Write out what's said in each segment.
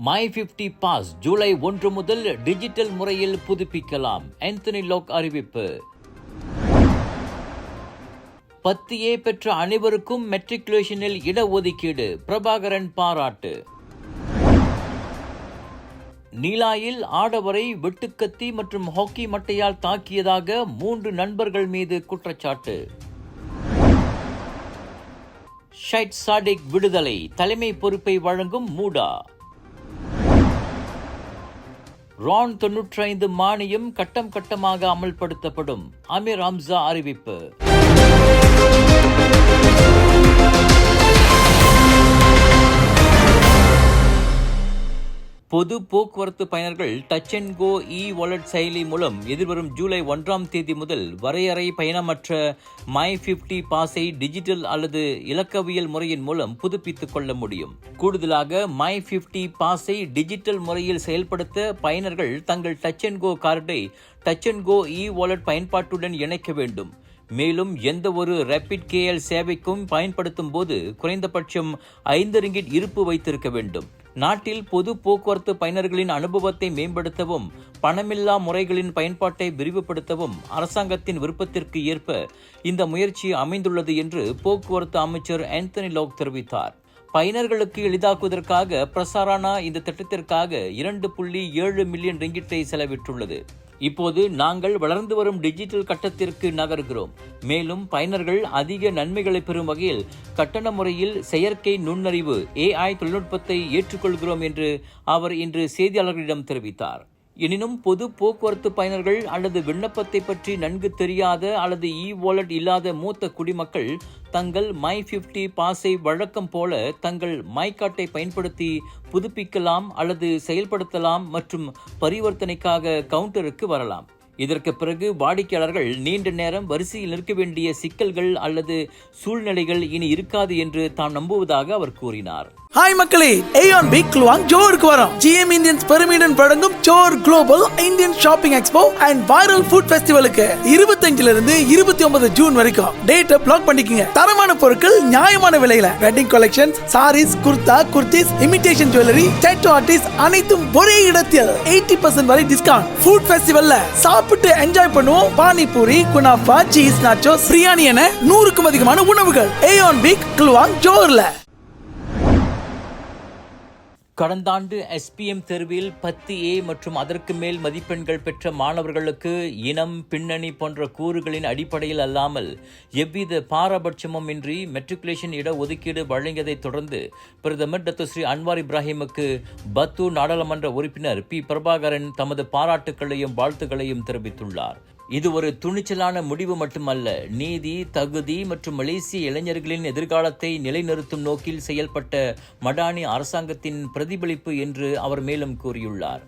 My fifty pass July ஒன்று முதல் digital முறையில் புதுப்பிக்கலாம். ஆந்தனி லோக் அறிவிப்பு. பத்து ஏ பெற்ற அனைவருக்கும் மெட்ரிகுலேஷனில் இடஒதுக்கீடு. பிரபாகரன் பாராட்டு. நீலாயில் ஆடவரை வெட்டுக்கத்தி மற்றும் ஹாக்கி மட்டையால் தாக்கியதாக மூன்று நண்பர்கள் மீது குற்றச்சாட்டு. ஷைட் சாடிக் விடுதலை. தலைமை பொறுப்பை வழங்கும் மூடா. ரான் தொன்னூற்றி ஐந்து மானியம் கட்டம் கட்டமாக அமல்படுத்தப்படும் அமீர் ஹம்சா அறிவிப்பு. பொது போக்குவரத்து பயனர்கள் touch and go e wallet செயலி மூலம் எதிர்வரும் ஜூலை ஒன்றாம் தேதி முதல் வரையறை பயணமற்ற மை பிப்டி பாஸை டிஜிட்டல் அல்லது இலக்கவியல் முறையின் மூலம் புதுப்பித்துக் கொள்ள முடியும். கூடுதலாக மை பிப்டி பாஸை டிஜிட்டல் முறையில் செயல்படுத்த பயனர்கள் தங்கள் டச் அண்ட் கோ கார்டை touch and go e wallet பயன்பாட்டுடன் இணைக்க வேண்டும். மேலும் எந்த ஒரு ரேபிட் கேஎல் சேவைக்கும் பயன்படுத்தும் போது குறைந்தபட்சம் ஐந்து ரிங்கிட் இருப்பு வைத்திருக்க வேண்டும். நாட்டில் பொது போக்குவரத்து பயனர்களின் அனுபவத்தை மேம்படுத்தவும் பணமில்லா முறைகளின் பயன்பாட்டை விரிவுபடுத்தவும் அரசாங்கத்தின் விருப்பத்திற்கு ஏற்ப இந்த முயற்சி அமைந்துள்ளது என்று போக்குவரத்து அமைச்சர் ஆந்தனி லோக் தெரிவித்தார். பயனர்களுக்கு எளிதாக்குவதற்காக பிரசாரானா இந்த திட்டத்திற்காக இரண்டு புள்ளி ஏழு மில்லியன் ரிங்கிட்டை செலவிட்டுள்ளது. இப்போது நாங்கள் வளர்ந்து வரும் டிஜிட்டல் கட்டத்திற்கு நகர்கிறோம். மேலும் பயனர்கள் அதிக நன்மைகளை பெறும் வகையில் கட்டண முறையில் செயற்கை நுண்ணறிவு ஏஐ தொழில்நுட்பத்தை ஏற்றுக்கொள்கிறோம் என்று அவர் இன்று செய்தியாளர்களிடம் தெரிவித்தார். எனினும் பொது போக்குவரத்து பயனர்கள் அல்லது விண்ணப்பத்தை பற்றி நன்கு தெரியாத அல்லது இ வாலெட் இல்லாத மூத்த குடிமக்கள் தங்கள் மை ஃபிஃப்டி பாஸை வழக்கம் போல தங்கள் மை கார்டை பயன்படுத்தி புதுப்பிக்கலாம் அல்லது செயல்படுத்தலாம் மற்றும் பரிவர்த்தனைக்காக கவுண்டருக்கு வரலாம். இதற்கு பிறகு வாடிக்கையாளர்கள் நீண்ட நேரம் வரிசையில் நிற்க வேண்டிய சிக்கல்கள் அல்லது சூழ்நிலைகள் இனி இருக்காது என்று தாம் நம்புவதாக அவர் கூறினார். ஹாய் மக்களே ஏயான் பிக் லுவாங் ஜோருக்கு வரோம். ஜிஎம் இந்தியன்ஸ் பெருமிடன் வழங்கும் ஜோர் global Indian shopping expo and viral food ஃபெஸ்டிவலுக்கு இருபத்தஞ்சுல இருந்து இருபத்தி ஒன்பது ஜூன் வரைக்கும் டேட்டை பிளாக் பண்ணிக்கங்க. தரமான பொருட்கள் நியாயமான விலையில. Wedding collection sarees kurta kurtis imitation jewellery tattoo artist அனைத்தும் ஒரே இடத்தில். எயிட்டி பர்சன்ட் வரை டிஸ்கவுண்ட் ஃபுட் ஃபெஸ்டிவல்ல சாப் சாப்பிட்டு என்ஜாய் பண்ணுவோம். Panipuri kunafa cheese nachos biryani என நூறுக்கும் அதிகமான உணவுகள். ஏயோன் பிக் குலுவாங் ஜோர்ல கடந்த ஆண்டு எஸ்பிஎம் தேர்வில் பத்து ஏ மற்றும் அதற்கு மேல் மதிப்பெண்கள் பெற்ற மாணவர்களுக்கு இனம் பின்னணி போன்ற கூறுகளின் அடிப்படையில் அல்லாமல் எவ்வித பாரபட்சமும் இன்றி மெட்ரிகுலேஷன் இட ஒதுக்கீடு வழங்கியதைத் தொடர்ந்து பிரதமர் டத்து ஸ்ரீ அன்வார் இப்ராஹிமுக்கு பத்து நாடாளுமன்ற உறுப்பினர் பி. பிரபாகரன் தமது பாராட்டுக்களையும் வாழ்த்துக்களையும் தெரிவித்துள்ளார். இது ஒரு துணிச்சலான முடிவு மட்டுமல்ல. நீதி தகுதி மற்றும் மலேசிய இளைஞர்களின் எதிர்காலத்தை நிலைநிறுத்தும் நோக்கில் செயல்பட்ட மடானி அரசாங்கத்தின் பிரதிபலிப்பு என்று அவர் மேலும் கூறியுள்ளார்.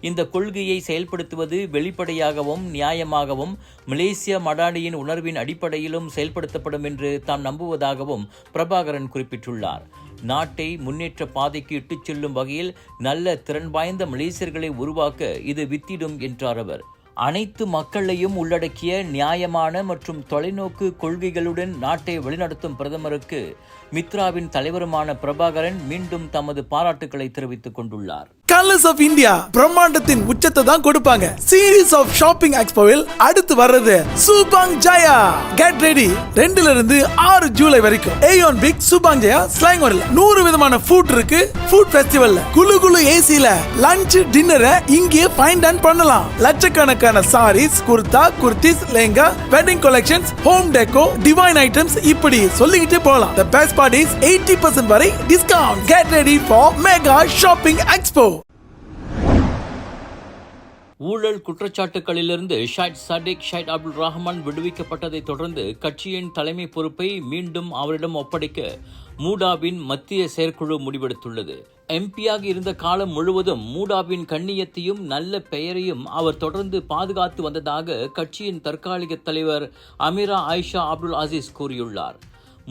இந்த கொள்கையை செயல்படுத்துவது வெளிப்படையாகவும் நியாயமாகவும் மலேசிய மடானியின் உணர்வின் அடிப்படையிலும் செயல்படுத்தப்படும் என்று தாம் நம்புவதாகவும் பிரபாகரன் குறிப்பிட்டுள்ளார். நாட்டை முன்னேற்ற பாதைக்கு இட்டுச் செல்லும் வகையில் நல்ல திறன் வாய்ந்த மலேசியர்களை உருவாக்க இது வித்திடும் என்றார் அவர். அனைத்து மக்களையும் உள்ளடக்கிய நியாயமான மற்றும் தொலைநோக்கு கொள்கைகளுடன் நாட்டை வழிநடத்தும் பிரதமருக்கு மித்ராவின் தலைவருமான பிரபாகரன் மீண்டும் தமது பாராட்டுக்களை தெரிவித்துக் கொண்டுள்ளார். கலர்ஸ் ஆஃப் இந்தியா பிரம்மாண்டத்தின் உச்சத்தை தான் கொடுப்பாங்க. சீரீஸ் ஆஃப் ஷாப்பிங் எக்ஸ்போவில் அடுத்து வர்றது சூபாங் ஜாயா கெட் ரெடி ரெண்டுல இருந்து ஆறு ஜூலை வரைக்கும். ஏயோன் பிக் சூபாங் ஜாயா ஸ்லாங் வரல நூறு விதமான ஃபுட் இருக்கு. ஃபுட் ஃபெஸ்டிவல்ல குளு குழு ஏசில லஞ்ச் டின்னரை இங்கே ஃபைண்ட் அண்ட் பண்ணலாம். லட்சக்கணக்கான saris kurta kurtis lehenga wedding collections home decor divine items இப்படி சொல்லிக்கிட்டே போகலாம். The best part eighty percent வரை discount get ready for mega shopping expo ஊழல் குற்றச்சாட்டுகளிலிருந்து ஷைட் சடிக் ஷைட் அப்துல் ரஹ்மான் விடுவிக்கப்பட்டதைத் தொடர்ந்து கட்சியின் தலைமை பொறுப்பை மீண்டும் அவரிடம் ஒப்படைக்க மூடாவின் மத்திய செயற்குழு முடிவெடுத்துள்ளது. எம்பியாக இருந்த காலம் முழுவதும் மூடாவின் கண்ணியத்தையும் நல்ல பெயரையும் அவர் தொடர்ந்து பாதுகாத்து வந்ததாக கட்சியின் தற்காலிக தலைவர் அமீரா ஆயிஷா அப்துல் அசீஸ் கூறியுள்ளார்.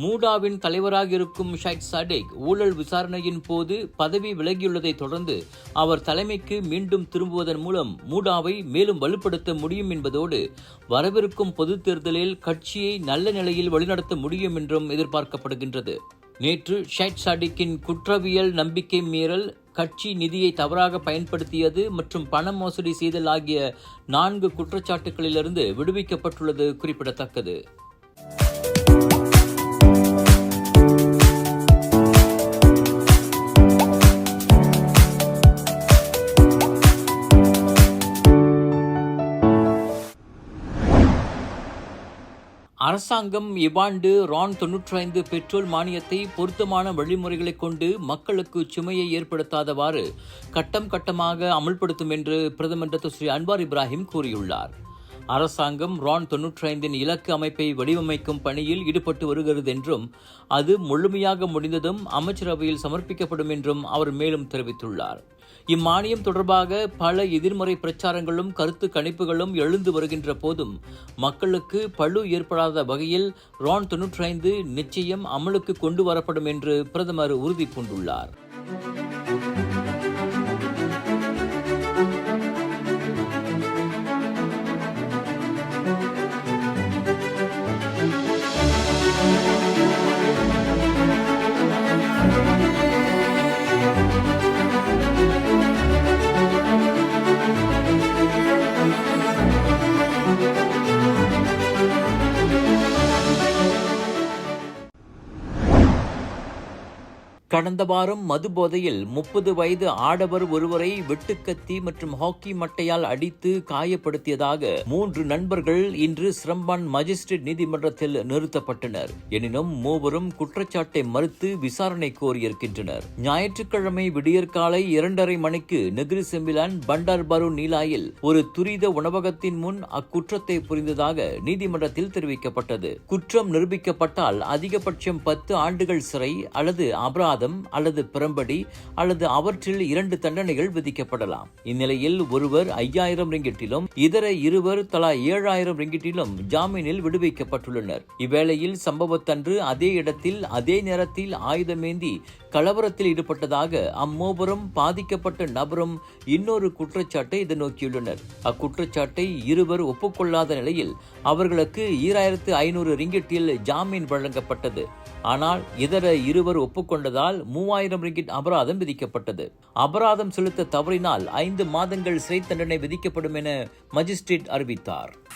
மூடாவின் தலைவராக இருக்கும் ஷைட் சடேக் ஊழல் விசாரணையின் போது பதவி விலகியுள்ளதை தொடர்ந்து அவர் தலைமைக்கு மீண்டும் திரும்புவதன் மூலம் மூடாவை மேலும் வலுப்படுத்த முடியும் என்பதோடு வரவிருக்கும் பொதுத் தேர்தலில் கட்சியை நல்ல நிலையில் வழிநடத்த முடியும் என்றும் எதிர்பார்க்கப்படுகின்றது. நேற்று ஷைட் சாடிக்கின் குற்றவியல் நம்பிக்கை மீறல் கட்சி நிதியை தவறாக பயன்படுத்தியது மற்றும் பண மோசடி செய்தல் ஆகிய நான்கு குற்றச்சாட்டுகளிலிருந்து விடுவிக்கப்பட்டுள்ளது குறிப்பிடத்தக்கது. அரசாங்கம் இவ்வாண்டு ரான் தொன்னூற்றி ஐந்து பெட்ரோல் மானியத்தை பொருத்தமான வழிமுறைகளை கொண்டு மக்களுக்கு சுமையை ஏற்படுத்தாதவாறு கட்டம் கட்டமாக அமல்படுத்தும் என்று பிரதமர் டாக்டர் ஸ்ரீ அன்வார் இப்ராஹிம் கூறியுள்ளார். அரசாங்கம் ரான் தொன்னூற்றி ஐந்தின் இலக்கு அமைப்பை வடிவமைக்கும் பணியில் ஈடுபட்டு வருகிறது என்றும் அது முழுமையாக முடிந்ததும் அமைச்சரவையில் சமர்ப்பிக்கப்படும் என்றும் அவர் மேலும் தெரிவித்துள்ளார். இம்மானியம் தொடர்பாக பல எதிர்மறை பிரச்சாரங்களும் கருத்து கணிப்புகளும் எழுந்து வருகின்ற போதும் மக்களுக்கு பழு ஏற்படாத வகையில் ரான் தொன்னூற்றி ஐந்து நிச்சயம் அமலுக்கு கொண்டு வரப்படும் என்று பிரதமர் உறுதி பூண்டுள்ளார் கடந்த வாரம் மது போதையில் முப்பது வயது ஆடவர் ஒருவரை வெட்டுக்கத்தி மற்றும் ஹாக்கி மட்டையால் அடித்து காயப்படுத்தியதாக மூன்று நண்பர்கள் இன்று சிரம்பான் மஜிஸ்ட்ரேட் நீதிமன்றத்தில் நிறுத்தப்பட்டனர். எனினும் மூவரும் குற்றச்சாட்டை மறுத்து விசாரணை கோரியிருக்கின்றனர். ஞாயிற்றுக்கிழமை விடியற்காலை இரண்டரை மணிக்கு நெகிரி செம்பிலான் பண்டார் பரு நீலாயில் ஒரு துரித உணவகத்தின் முன் அக்குற்றத்தை புரிந்ததாக நீதிமன்றத்தில் தெரிவிக்கப்பட்டது. குற்றம் நிரூபிக்கப்பட்டால் அதிகபட்சம் பத்து ஆண்டுகள் சிறை அல்லது அபராதம் அல்லது பிறம்படி அல்லது அவற்றில் இரண்டு தண்டனைகள் விதிக்கப்படலாம். இந்நிலையில் ஒருவர் ஐயாயிரம் ரிங்கிட்டிலும் இதர இருவர் தலா ஏழாயிரம் ரிங்கிட்டிலும் ஜாமீனில் விடுவிக்கப்பட்டுள்ளனர். இவ்வேளையில் சம்பவத்தன்று அதே இடத்தில் அதே நேரத்தில் ஆயுதமேந்தி கலவரத்தில் ஈடுபட்டதாக அம்மூவரும் பாதிக்கப்பட்ட நபரும் இன்னொரு குற்றச்சாட்டை எதிர்நோக்கியுள்ளனர். அக்குற்றச்சாட்டை இருவர் ஒப்புக்கொள்ளாத நிலையில் அவர்களுக்கு ஈராயிரத்து ஐநூறு ரிங்கிட்டில் ஜாமீன் வழங்கப்பட்டது. ஆனால் இதர இருவர் ஒப்புக்கொண்டதால் மூவாயிரம் ரிங்கிட் அபராதம் விதிக்கப்பட்டது. அபராதம் செலுத்த தவறினால் ஐந்து மாதங்கள் சிறை தண்டனை விதிக்கப்படும் என மஜிஸ்ட்ரேட் அறிவித்தார்.